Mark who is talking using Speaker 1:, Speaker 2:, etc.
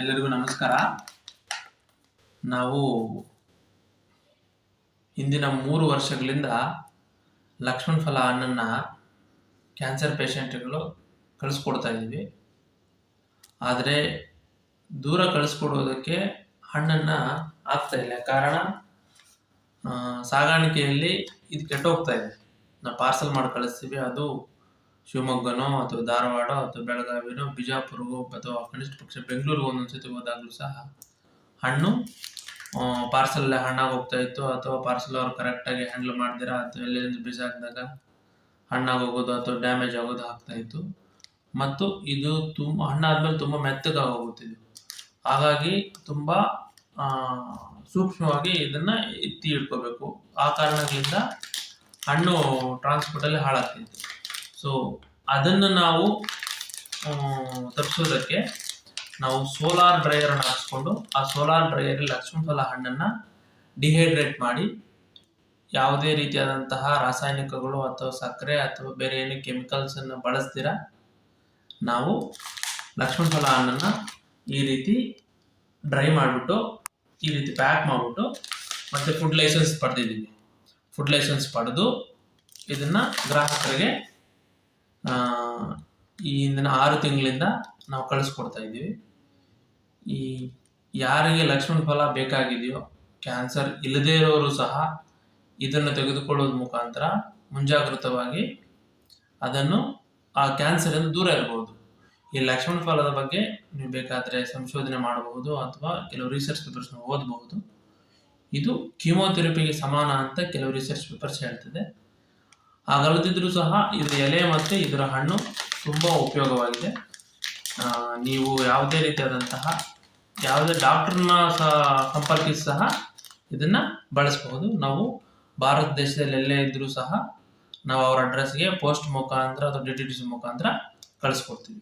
Speaker 1: ಎಲ್ಲರಿಗೂ ನಮಸ್ಕಾರ. ನಾವು ಹಿಂದಿನ ಮೂರು ವರ್ಷಗಳಿಂದ ಲಕ್ಷ್ಮಣ ಫಲ ಹಣ್ಣನ್ನು ಕ್ಯಾನ್ಸರ್ ಪೇಷಂಟ್ಗಳು ಕಳಿಸ್ಕೊಡ್ತಾ ಇದ್ದೀವಿ. ಆದರೆ ದೂರ ಕಳಿಸ್ಕೊಡೋದಕ್ಕೆ ಹಣ್ಣನ್ನು ಆಗ್ತಾ ಇಲ್ಲ. ಕಾರಣ ಸಾಗಾಣಿಕೆಯಲ್ಲಿ ಇದು ಕೆಟ್ಟೋಗ್ತಾ ಇದೆ. ನಾವು ಪಾರ್ಸಲ್ ಮಾಡಿ ಕಳಿಸ್ತೀವಿ, ಅದು ಶಿವಮೊಗ್ಗನೋ ಅಥವಾ ಧಾರವಾಡ ಅಥವಾ ಬೆಳಗಾವಿನೋ ಬಿಜಾಪುರಗೋ ಅಥವಾ ಕನಿಷ್ಠ ಪಕ್ಷ ಬೆಂಗಳೂರಿಗೆ ಒಂದೊಂದು ಸತಿ ಹೋದಾಗಲೂ ಸಹ ಹಣ್ಣು ಪಾರ್ಸಲ್ ಹಣ್ಣಾಗಿ ಹೋಗ್ತಾ ಇತ್ತು. ಅಥವಾ ಪಾರ್ಸಲ್ ಅವ್ರು ಕರೆಕ್ಟಾಗಿ ಹ್ಯಾಂಡಲ್ ಮಾಡ್ದಿರಾ ಅಥವಾ ಎಲ್ಲೆಲ್ಲಿಂದ ಬಿಸಾಕಿದಾಗ ಹಣ್ಣಾಗಿ ಹೋಗೋದು ಅಥವಾ ಡ್ಯಾಮೇಜ್ ಆಗೋದು ಆಗ್ತಾ ಇತ್ತು. ಮತ್ತು ಇದು ತುಂಬ, ಹಣ್ಣಾದ್ಮೇಲೆ ತುಂಬ ಮೆತ್ತಗಾಗಿ ಹೋಗುತ್ತಿದೆ. ಹಾಗಾಗಿ ತುಂಬ ಸೂಕ್ಷ್ಮವಾಗಿ ಇದನ್ನು ಎತ್ತಿ ಇಟ್ಕೋಬೇಕು. ಆ ಕಾರಣಗಳಿಂದ ಹಣ್ಣು ಟ್ರಾನ್ಸ್ಪೋರ್ಟಲ್ಲಿ ಹಾಳಾಗ್ತಿತ್ತು ಸೊ ಅದನ್ನು ನಾವು ತಪ್ಪಿಸೋದಕ್ಕೆ ನಾವು ಸೋಲಾರ್ ಡ್ರೈಯರನ್ನು ಹಾಕ್ಸ್ಕೊಂಡು, ಆ ಸೋಲಾರ್ ಡ್ರೈಯರಲ್ಲಿ ಲಕ್ಷ್ಮಣ ಫಲ ಹಣ್ಣನ್ನು ಡಿಹೈಡ್ರೇಟ್ ಮಾಡಿ, ಯಾವುದೇ ರೀತಿಯಾದಂತಹ ರಾಸಾಯನಿಕಗಳು ಅಥವಾ ಸಕ್ಕರೆ ಅಥವಾ ಬೇರೆ ಏನು ಕೆಮಿಕಲ್ಸನ್ನು ಬಳಸ್ತೀರ, ನಾವು ಲಕ್ಷ್ಮಣ ಫಲ ಹಣ್ಣನ್ನು ಈ ರೀತಿ ಡ್ರೈ ಮಾಡಿಬಿಟ್ಟು, ಈ ರೀತಿ ಪ್ಯಾಕ್ ಮಾಡಿಬಿಟ್ಟು, ಮತ್ತು ಫುಡ್ ಲೈಸೆನ್ಸ್ ಪಡೆದಿದ್ದೀವಿ. ಫುಡ್ ಲೈಸೆನ್ಸ್ ಪಡೆದು, ಇದನ್ನು ಗ್ರಾಹಕರಿಗೆ ಈ ಹಿಂದಿನ ಆರು ತಿಂಗಳಿಂದ ನಾವು ಕಳಿಸ್ಕೊಡ್ತಾ ಇದ್ದೀವಿ. ಈ ಯಾರಿಗೆ ಲಕ್ಷ್ಮಣ ಫಲ ಬೇಕಾಗಿದೆಯೋ, ಕ್ಯಾನ್ಸರ್ ಇಲ್ಲದೇ ಇರೋರು ಸಹ ಇದನ್ನು ತೆಗೆದುಕೊಳ್ಳೋದ್ರ ಮುಖಾಂತರ ಮುಂಜಾಗೃತವಾಗಿ ಅದನ್ನು ಆ ಕ್ಯಾನ್ಸರ್ ಇಂದ ದೂರ ಇರಬಹುದು ಈ ಲಕ್ಷ್ಮಣ ಫಲದ ಬಗ್ಗೆ ನೀವು ಬೇಕಾದರೆ ಸಂಶೋಧನೆ ಮಾಡಬಹುದು ಅಥವಾ ಕೆಲವು ರಿಸರ್ಚ್ ಪೇಪರ್ಸ್ನ ಓದಬಹುದು. ಇದು ಕೀಮೋಥೆರಪಿಗೆ ಸಮಾನ ಅಂತ ಕೆಲವು ರಿಸರ್ಚ್ ಪೇಪರ್ಸ್ ಹೇಳ್ತದೆ. ಹಾಗಲ್ಲದಿದ್ರೂ ಸಹ ಇದು ಎಲೆ ಮತ್ತು ಇದರ ಹಣ್ಣು ತುಂಬ ಉಪಯೋಗವಾಗಿದೆ. ನೀವು ಯಾವುದೇ ರೀತಿಯಾದಂತಹ ಯಾವುದೇ ಡಾಕ್ಟರ್ನ ಸಹ ಸಂಪರ್ಕಿಸಿ ಸಹ ಇದನ್ನು ಬಳಸಬಹುದು. ನಾವು ಭಾರತ ದೇಶದಲ್ಲಿ ಎಲ್ಲೇ ಇದ್ದರೂ ಸಹ ನಾವು ಅವರ ಅಡ್ರೆಸ್ಗೆ ಪೋಸ್ಟ್ ಮುಖಾಂತರ ಅಥವಾ ಡಿ ಟಿ ಟಿ ಸಿ ಮುಖಾಂತರ ಕಳಿಸ್ಕೊಡ್ತೀವಿ.